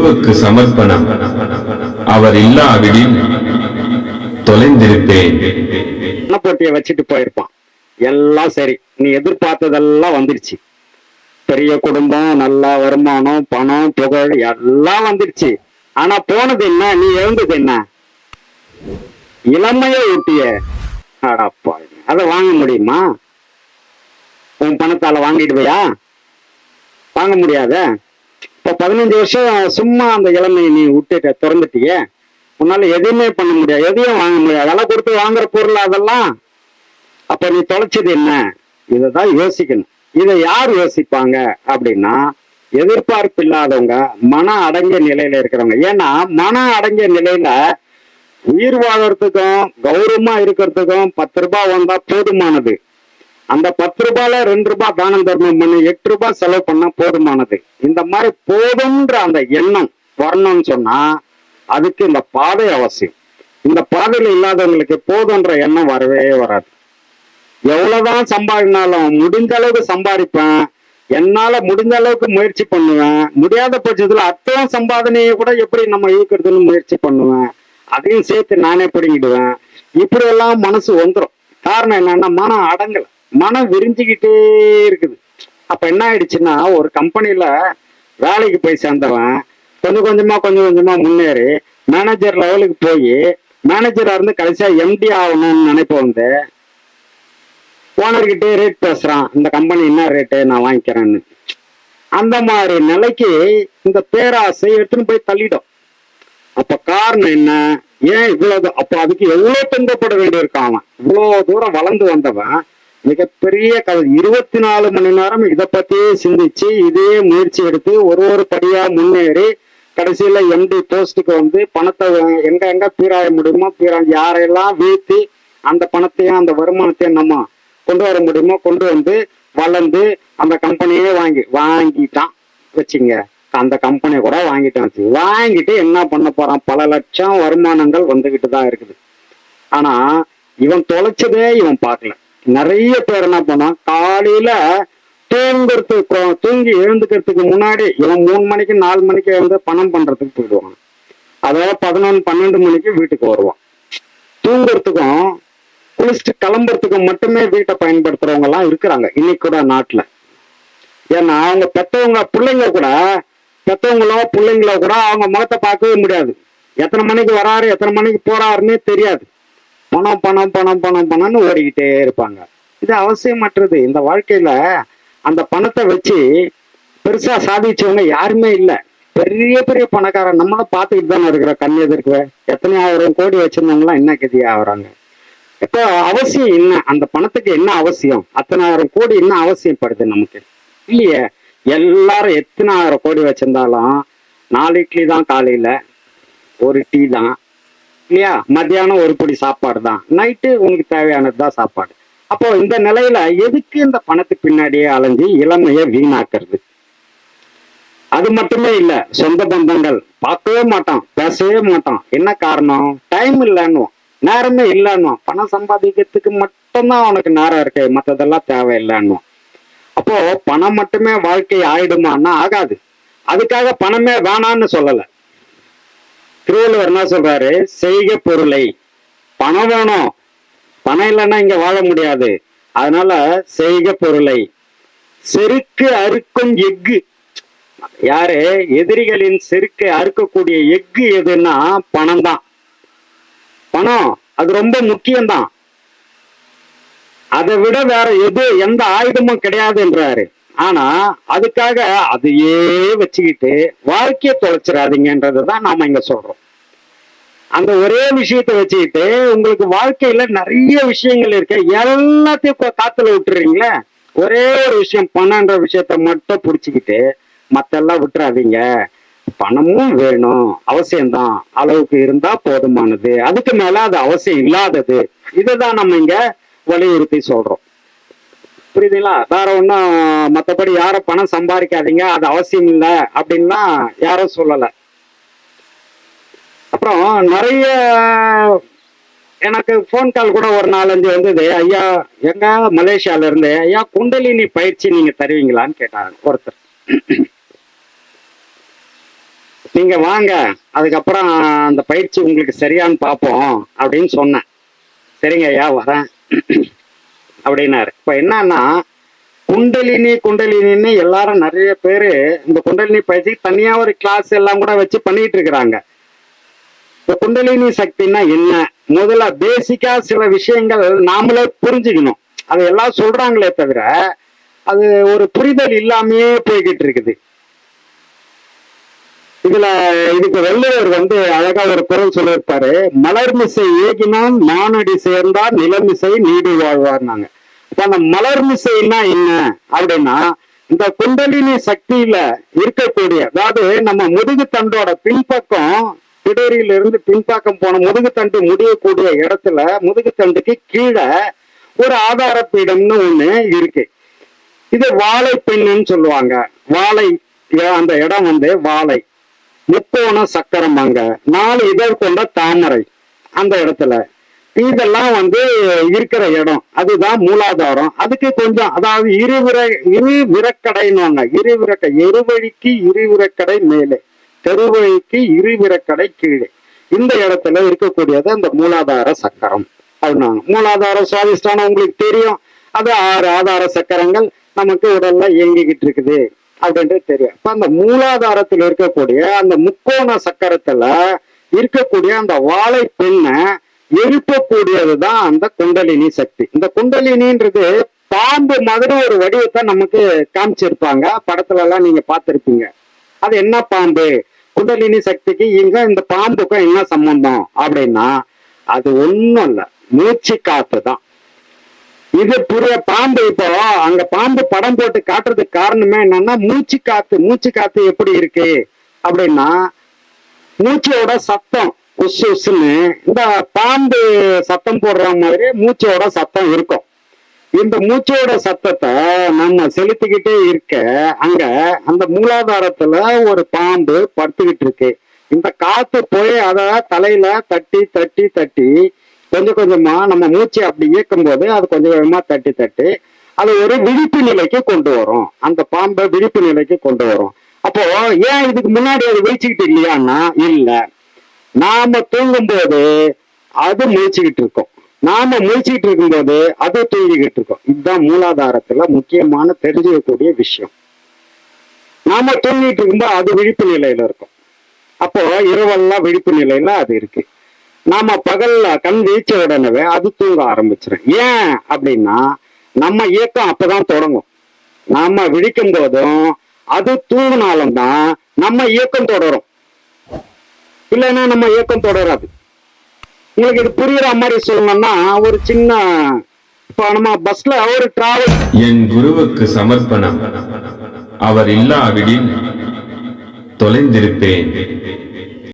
குருவுக்கு சமர்ப்பணம். அவர் இல்லாவிடில் தொலைந்திருப்பேன். பணப்பட்டியை வச்சுட்டு போயிருப்பான். எல்லாம் சரி. நீ எதிர்பார்த்ததெல்லாம் வந்துருச்சு. பெரிய குடும்பம் நல்ல வருமானம் பணம் புகழ் எல்லாம் வந்துருச்சு. ஆனா போனது என்ன? நீ எழுந்தது என்ன? இளமையை ஊட்டிய. அடப்பா அதை வாங்க முடியுமா? உன் பணத்தால வாங்கிடுவியா? வாங்க முடியாத? இப்போ பதினஞ்சு வருஷம் சும்மா அந்த இளமையை நீ விட்டுட்ட திறந்துட்டியே. உன்னால எதுவுமே பண்ண முடியாது. எதையும் வாங்க முடியாது. அதெல்லாம் கொடுத்து வாங்குற பொருள் அதெல்லாம். அப்ப நீ தொலைச்சது என்ன? இதை தான் யோசிக்கணும். இதை யார் யோசிப்பாங்க அப்படின்னா எதிர்பார்ப்பு இல்லாதவங்க மன அடங்கிய நிலையில இருக்கிறவங்க. ஏன்னா மன அடங்கிய நிலையில உயிர் வாழறதுக்கும் கௌரவமா இருக்கிறதுக்கும் பத்து ரூபாய் வந்தா போதுமானது. அந்த பத்து ரூபாயில ரெண்டு ரூபாய் தானம் தர்மம் பண்ணி எட்டு ரூபாய் செலவு பண்ணா போதுமானது. இந்த மாதிரி போதும்ன்ற அந்த எண்ணம் வரணும்னு சொன்னா அதுக்கு இந்த பாதை அவசியம். இந்த பாதையில இல்லாதவங்களுக்கு போதுன்ற எண்ணம் வரவே வராது. எவ்வளவுதான் சம்பாதினாலும் முடிஞ்ச அளவுக்கு சம்பாதிப்பேன் என்னால முடிஞ்ச அளவுக்கு முயற்சி பண்ணுவேன் முடியாத பட்சத்துல அத்தையும் சம்பாதனையை கூட எப்படி நம்ம ஈர்க்கிறதுன்னு முயற்சி பண்ணுவேன் அதையும் சேர்த்து நானே பிடிங்கிடுவேன். இப்படி எல்லாம் மனசு வந்துடும் காரணம் என்னன்னா மனம் அடங்கலை. மனம் விரிஞ்சுக்கிட்டே இருக்குது. அப்ப என்ன ஆயிடுச்சுன்னா ஒரு கம்பெனில வேலைக்கு போய் சேர்ந்தவன் கொஞ்சம் கொஞ்சமா கொஞ்சம் கொஞ்சமா முன்னேறி மேனேஜர் லெவலுக்கு போய் மேனேஜரா இருந்து கடைசியா எம்டி ஆகணும்னு நினைப்ப வந்து ஓனர்கிட்டே ரேட் பேசுறான் இந்த கம்பெனி என்ன ரேட்டு நான் வாங்கிக்கிறேன்னு. அந்த மாதிரி நிலைக்கு இந்த பேராசை எடுத்துன்னு போய் தள்ளிடும். அப்ப காரணம் என்ன? ஏன் இவ்வளவு அப்ப அதுக்கு எவ்வளவு துன்பப்பட வேண்டியிருக்கான் அவன்? இவ்வளவு தூரம் வளர்ந்து வந்தவன் மிகப்பெரிய கதை. இருபத்தி நாலு மணி நேரம் இதை பத்தியே சிந்திச்சு இதே முயற்சி எடுத்து ஒரு ஒரு படியா முன்னேறி கடைசியில எம்டி போஸ்டுக்கு வந்து பணத்தை எங்க எங்க பீராய முடியுமோ பீரா யாரையெல்லாம் வீழ்த்தி அந்த பணத்தையும் அந்த வருமானத்தையும் நம்ம கொண்டு வர முடியுமோ கொண்டு வந்து வளர்ந்து அந்த கம்பெனியே வாங்கி வாங்கிட்டான். வச்சுங்க அந்த கம்பெனியை கூட வாங்கிட்டான். வாங்கிட்டு என்ன பண்ண போறான்? பல லட்சம் வருமானங்கள் வந்துகிட்டு தான் இருக்குது. ஆனா இவன் தொலைச்சதே இவன் பார்க்கல. நிறைய பேர் என்ன பண்ணான் காலையில தூங்குறதுக்கு தூங்கி எழுந்துக்கிறதுக்கு முன்னாடி இவன் மூணு மணிக்கு நாலு மணிக்கு எழுந்து பணம் பண்றதுக்கு போயிடுவாங்க அதாவது பதினொன்று பன்னெண்டு மணிக்கு வீட்டுக்கு வருவான். தூங்குறதுக்கும் குளிச்சுட்டு கிளம்புறதுக்கும் மட்டுமே வீட்டை பயன்படுத்துறவங்க எல்லாம் இருக்கிறாங்க இன்னைக்கு கூட நாட்டுல. ஏன்னா அவங்க பெத்தவங்க பிள்ளைங்க கூட பெத்தவங்களோ பிள்ளைங்களோ கூட அவங்க முகத்தை பார்க்கவே முடியாது. எத்தனை மணிக்கு வராரு எத்தனை மணிக்கு போறாருன்னே தெரியாது. பணம் பணம் பணம் பணம் பணம்னு ஓடிக்கிட்டே இருப்பாங்க. இது அவசியமற்றது. இந்த வாழ்க்கையில அந்த பணத்தை வச்சு பெருசா சாதிச்சவங்க யாருமே இல்லை. பெரிய பெரிய பணக்காரன். நம்மளும் பார்த்துக்கிட்டு தானே இருக்கிற கண் எதிர்க்கு எத்தனை ஆயிரம் கோடி வச்சிருந்தவங்களாம் என்ன கதி ஆகுறாங்க இப்போ அவசியம் என்ன? அந்த பணத்துக்கு என்ன அவசியம்? அத்தனாயிரம் கோடி என்ன அவசியப்படுது நமக்கு? இல்லையே. எல்லாரும் எத்தனை ஆயிரம் கோடி வச்சிருந்தாலும் நாலு இட்லி தான் காலையில ஒரு டீ தான். இல்லையா? மத்தியானம் ஒரு பிடி சாப்பாடு தான் நைட்டு உங்களுக்கு தேவையானது தான் சாப்பாடு. அப்போ இந்த நிலையில எதுக்கு இந்த பணத்துக்கு பின்னாடியே அலைஞ்சு இளமையை வீணாக்குறது? அது மட்டுமே இல்ல சொந்த பந்தங்கள். பார்க்கவே மாட்டான் பேசவே மாட்டான். என்ன காரணம்? டைம் இல்லைன்னுவான். நேரமே இல்லைன்னுவான். பணம் சம்பாதிக்கிறதுக்கு மட்டும்தான் அவனுக்கு நேரம் இருக்கு மற்றதெல்லாம் தேவையில்லைன்னுவான். அப்போ பணம் மட்டுமே வாழ்க்கை ஆயிடுமான்னா ஆகாது. அதுக்காக பணமே வேணான்னு சொல்லலை. திருவள்ளுவர் என்ன சொல்றாரு செய்க பொருளை. பணம் வேணும். பணம் இல்லைன்னா இங்க வாழ முடியாது. அதனால செய்க பொருளை. செருக்கு அறுக்கும் எஃகு. யாரு? எதிரிகளின் செருக்கை அறுக்கக்கூடிய எஃகு எதுன்னா பணம் தான் பணம் அது ரொம்ப முக்கியம்தான். அதை விட வேற எது எந்த ஆயுதமும் கிடையாதுன்றாரு. ஆனா அதுக்காக அதையே வச்சுக்கிட்டு வாழ்க்கையை தொலைச்சிடாதீங்கன்றது தான் நாம இங்க சொல்றோம். அந்த ஒரே விஷயத்தை வச்சுக்கிட்டு உங்களுக்கு வாழ்க்கையில நிறைய விஷயங்கள் இருக்கு. எல்லாத்தையும் இப்ப காத்துல விட்டுறீங்களே? ஒரே ஒரு விஷயம் பணம்ன்ற விஷயத்த மட்டும் புடிச்சுக்கிட்டு மத்தெல்லாம் விட்டுறாதீங்க. பணமும் வேணும் அவசியம்தான். அளவுக்கு இருந்தா போதுமானது. அதுக்கு மேல அது அவசியம் இல்லாதது. இதுதான் நம்ம இங்க வலியுறுத்தி சொல்றோம். புரியுதுங்களா? வேற ஒன்றும் மற்றபடி யாரும் பணம் சம்பாதிக்காதீங்க அது அவசியம் இல்லை அப்படின்லாம் யாரும் சொல்லலை. அப்புறம் நிறைய எனக்கு ஃபோன் கால் கூட ஒரு நாலஞ்சு வந்தது. ஐயா எங்க மலேசியால இருந்து ஐயா குண்டலினி பயிற்சி நீங்க தருவீங்களான்னு கேட்டாங்க ஒருத்தர். நீங்க வாங்க அதுக்கப்புறம் அந்த பயிற்சி உங்களுக்கு சரியான்னு பார்ப்போம் அப்படின்னு சொன்னேன். சரிங்க ஐயா வரேன். அப்படின்னாரு. இப்போ என்னன்னா குண்டலினி குண்டலினின்னு எல்லாரும் நிறைய பேர் இந்த குண்டலினி பயிற்சிக்கு தனியாக ஒரு கிளாஸ் எல்லாம் கூட வச்சு பண்ணிட்டு இருக்கிறாங்க. இப்போ குண்டலினி சக்தின்னா என்ன? முதல்ல பேசிக்கா சில விஷயங்கள் நாமளே புரிஞ்சுக்கணும். அதை எல்லாம் சொல்றாங்களே தவிர அது ஒரு புரிதல் இல்லாமயே போய்கிட்டு இருக்குது. இதுல இதுக்கு வள்ளுவர் வந்து அழகா ஒரு குரல் சொல்லியிருப்பாரு. மலர்மிசை ஏகினான் மானடி சேர்ந்தார் நிலமிசை நீடி வாழ்வார்னாங்க. இப்ப அந்த மலர்மிசைன்னா என்ன? அப்படின்னா இந்த குண்டலினி சக்தியில இருக்கக்கூடிய அதாவது நம்ம முதுகு தண்டோட பின்பக்கம் பிடரியில இருந்து பின்பக்கம் போன முதுகு தண்டு முடியக்கூடிய இடத்துல முதுகு தண்டுக்கு கீழே ஒரு ஆதார பீடம்னு ஒண்ணு இருக்கு. இது வாழை பெண்ணுன்னு சொல்லுவாங்க. வாழை அந்த இடம் வந்து வாழை. முக்கோண சக்கரம் அங்க நாலு இதழ் கொண்ட தாமரை அந்த இடத்துல. இதெல்லாம் வந்து இருக்கிற இடம். அதுதான் மூலாதாரம். அதுக்கு கொஞ்சம் அதாவது இருவிர இரு விரக்கடைன்னுவாங்க. இருவிரக்க எருவழிக்கு இருவிரக்கடை மேலே. தெருவழிக்கு இருவிரக்கடை கீழே. இந்த இடத்துல இருக்கக்கூடியது அந்த மூலாதார சக்கரம். அப்படின்னாங்க. மூலாதார சுவாதிஷ்டானம் உங்களுக்கு தெரியும். அது ஆறு ஆதார சக்கரங்கள் நமக்கு உடல்ல இயங்கிக்கிட்டு இருக்குது. அப்படின்றது தெரியும். இப்ப அந்த மூலாதாரத்தில் இருக்கக்கூடிய அந்த முக்கோண சக்கரத்துல இருக்கக்கூடிய அந்த வாழை பெண்ணை எழுப்பக்கூடியதுதான் அந்த குண்டலினி சக்தி. இந்த குண்டலினின்றது பாம்பு மாதிரி ஒரு வடிவத்தை நமக்கு காமிச்சிருப்பாங்க. படத்துல எல்லாம் நீங்க பார்த்திருப்பீங்க. அது என்ன பாம்பு? குண்டலினி சக்திக்கு இங்க இந்த பாம்புக்கும் என்ன சம்பந்தம்? அப்படின்னா அது ஒண்ணும் இல்லை. மூச்சு காத்து தான் இது புரிய பாம்பு இப்போ. அங்க பாம்பு படம் போட்டு காட்டுறதுக்கு காரணமே என்னன்னா மூச்சு காத்து மூச்சு காத்து எப்படி இருக்கு? அப்படின்னா மூச்சோட சத்தம் உசு உசுன்னு இந்த பாம்பு சத்தம் போடுற மாதிரி மூச்சோட சத்தம் இருக்கும். இந்த மூச்சோட சத்தத்தை நம்ம செலுத்திக்கிட்டே இருக்க அங்க அந்த மூலாதாரத்துல ஒரு பாம்பு படுத்துக்கிட்டு இருக்கு. இந்த காத்து போய் அத தலையில தட்டி தட்டி தட்டி கொஞ்சம் கொஞ்சமா நம்ம மூச்சை அப்படி இயக்கும் போது அது கொஞ்சம் கொஞ்சமா தட்டி தட்டி அது ஒரு விழிப்பு நிலைக்கு கொண்டு வரும். அந்த பாம்பை விழிப்பு நிலைக்கு கொண்டு வரும். அப்போ ஏன் இதுக்கு முன்னாடி அது விழிச்சுக்கிட்டு இல்லையான்னா இல்ல. நாம தூங்கும் போது அது முழிச்சுக்கிட்டு இருக்கும். நாம முழிச்சுக்கிட்டு இருக்கும்போது அது தூங்கிக்கிட்டு இருக்கும். இதுதான் மூலாதாரத்துல முக்கியமான தெரிஞ்சுக்கக்கூடிய விஷயம். நாம தூங்கிட்டு இருக்கும்போது அது விழிப்பு நிலையில இருக்கும். அப்போ இரவெல்லாம் விழிப்பு நிலையில அது இருக்கு. நாம பகல்ல கண் வீழ்ச்ச உடனே அது தூங்க ஆரம்பிச்சிடும் ஏன் அப்படின்னா நம்ம இயக்கம் அப்பதான் தொடங்கும். நாம விழிக்கும் போதும் அது தூங்கினாலும் தான் நம்ம இயக்கம் தொடரும். இல்லைன்னா நம்ம இயக்கம் தொடராது. உங்களுக்கு இது புரியுற மாதிரி சொல்லணும்னா ஒரு சின்ன இப்போ நம்ம பஸ்ல ஒரு டிராவல் என் குருவுக்கு சமர்ப்பணம். அவர் இல்லாவிடில் தொலைந்திருப்பேன்.